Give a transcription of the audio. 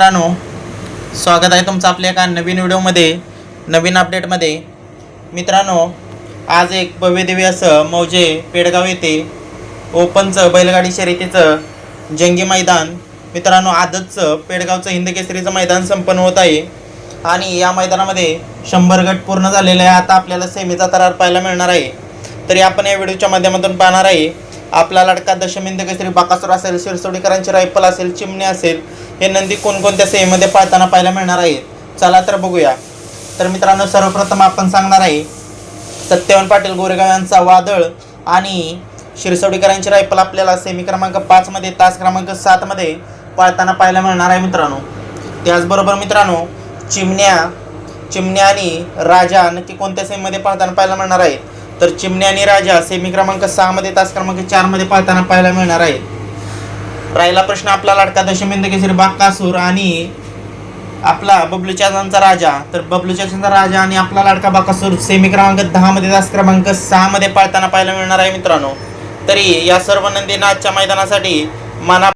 मित्रांनो स्वागत आहे तुमचं आपल्या एका नवीन व्हिडिओमध्ये नवीन अपडेटमध्ये मित्रांनो आज एक भव्यदेवी असं मौजे पेडगाव येथे ओपनचं बैलगाडी शर्यतीचं जंगी मैदान. मित्रांनो आजचं पेडगावचं हिंदकेसरीचं मैदान संपन्न होत आहे. आणि या मैदानामध्ये शंभर गट पूर्ण झालेले आहे आता आपल्याला सेमीचा तरार पाहायला मिळणार आहे. तरी आपण या व्हिडिओच्या माध्यमातून पाहणार आहे. आपला लडका दशमिंद केसरी बाकासूर असेल शिरसोडीकरांची रायफल असेल चिमणी असेल हे नंदी कोणकोणत्या सेमीमध्ये पाळताना पाहायला मिळणार आहे? चला तर बघूया. तर मित्रांनो सर्वप्रथम आपण सांगणार आहे सत्यवन पाटील गोरेगाव यांचा वादळ आणि शिरसोडीकरांची रायफल आपल्याला सेमी क्रमांक पाचमध्ये तास क्रमांक सातमध्ये पाळताना पाहायला मिळणार आहे मित्रांनो. त्याचबरोबर मित्रांनो चिमण्या चिमण्या आणि राजा नक्की कोणत्या सेमीमध्ये पाळताना पाहायला मिळणार आहे तर चिमण्या आणि राजा सेमी क्रमांक सहामध्ये तास क्रमांक चारमध्ये पाळताना पाहायला मिळणार आहे. राहिला प्रश्न आपला लाडका दशमिंद केसरी बाकासूर आणि आपला बबलू चाचांचा राजा. तर बबलू चाचांचा राजा आणि आपला लाडका बाकासूर सेमी क्रमांक दहा मध्ये तास क्रमांक सहा मध्ये पाळताना पाहायला मिळणार आहे मित्रांनो. तरी या सर्व नंदी आजच्या मैदानासाठी मना